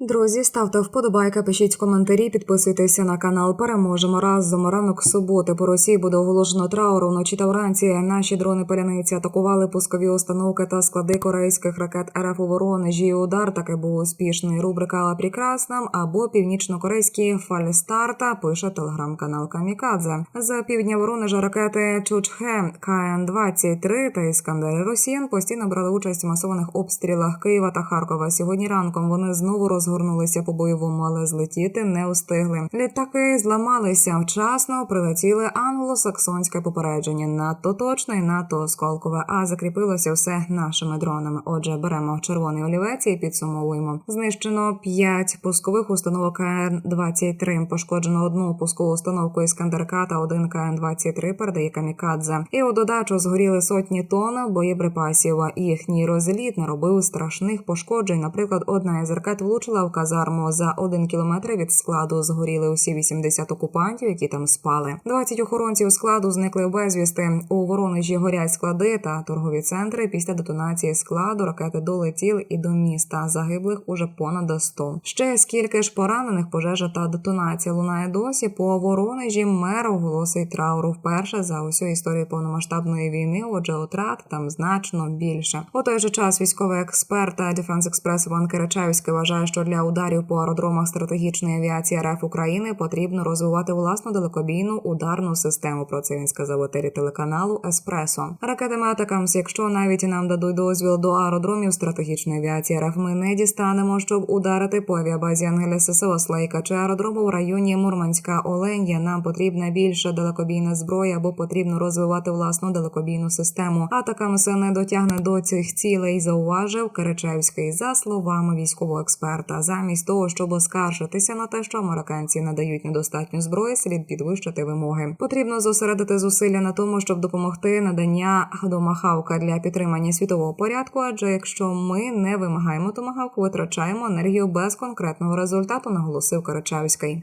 Друзі, ставте вподобайки, пишіть коментарі, підписуйтеся на канал. Переможемо разом. Ранок суботи по Росії буде оголошено траур. Вночі та вранці наші дрони паляниці атакували пускові установки та склади корейських ракет РФ у Воронежі. Удар таки був успішний. Рубрика Прекрасна або північно-корейські фальстарта пише телеграм-канал Камікадзе. З півдня Воронежа ракети Чучхе КН 23 та Іскандери Росіян постійно брали участь у масованих обстрілах Києва та Харкова. Сьогодні ранком вони знову розгорнулися по бойовому, але злетіти не встигли. Літаки зламалися вчасно. Прилетіли англосаксонське попередження. Надто точне і надто осколкове. А закріпилося все нашими дронами. Отже, беремо червоний олівець і підсумовуємо. Знищено 5 пускових установок КН 23 Пошкоджено одну пускову установку Іскандерка та один КН 23 передає камікадзе. І у додачу згоріли сотні тонн боєприпасів. Їхній розліт наробив страшних пошкоджень. Наприклад, одна із ракет влучила в казарму за один кілометр від складу. Згоріли усі 80 окупантів, які там спали. 20 охоронців складу зникли безвісти. У Воронежі горять склади та торгові центри. Після детонації складу ракети долетіли і до міста. Загиблих уже понад 100. Ще скільки ж поранених пожежа та детонація лунає досі. По Воронежі мер оголосить трауру вперше за усю історію повномасштабної війни. Отже, утрат там значно більше. У той же час військовий експерт Defense Express Іван Киричаївський вважає, що для ударів по аеродромах стратегічної авіації РФ України потрібно розвивати власну далекобійну ударну систему. Про це він сказав у етері телеканалу Еспресо. Ракетами Атакамс, якщо навіть нам дадуть дозвіл до аеродромів стратегічної авіації РФ, ми не дістанемо, щоб ударити по авіабазі Ангеля ССО Слейка чи аеродрому в районі Мурманська Оленя. Нам потрібна більша далекобійна зброя, або потрібно розвивати власну далекобійну систему. Атакамс не дотягне до цих цілей, зауважив Киричаївський за словами військового експерта. Замість того, щоб оскаржитися на те, що американці надають недостатньо зброї, слід підвищити вимоги. Потрібно зосередити зусилля на тому, щоб допомогти надання домахавка для підтримання світового порядку. Адже якщо ми не вимагаємо томагавку, витрачаємо енергію без конкретного результату, наголосив Карачавський.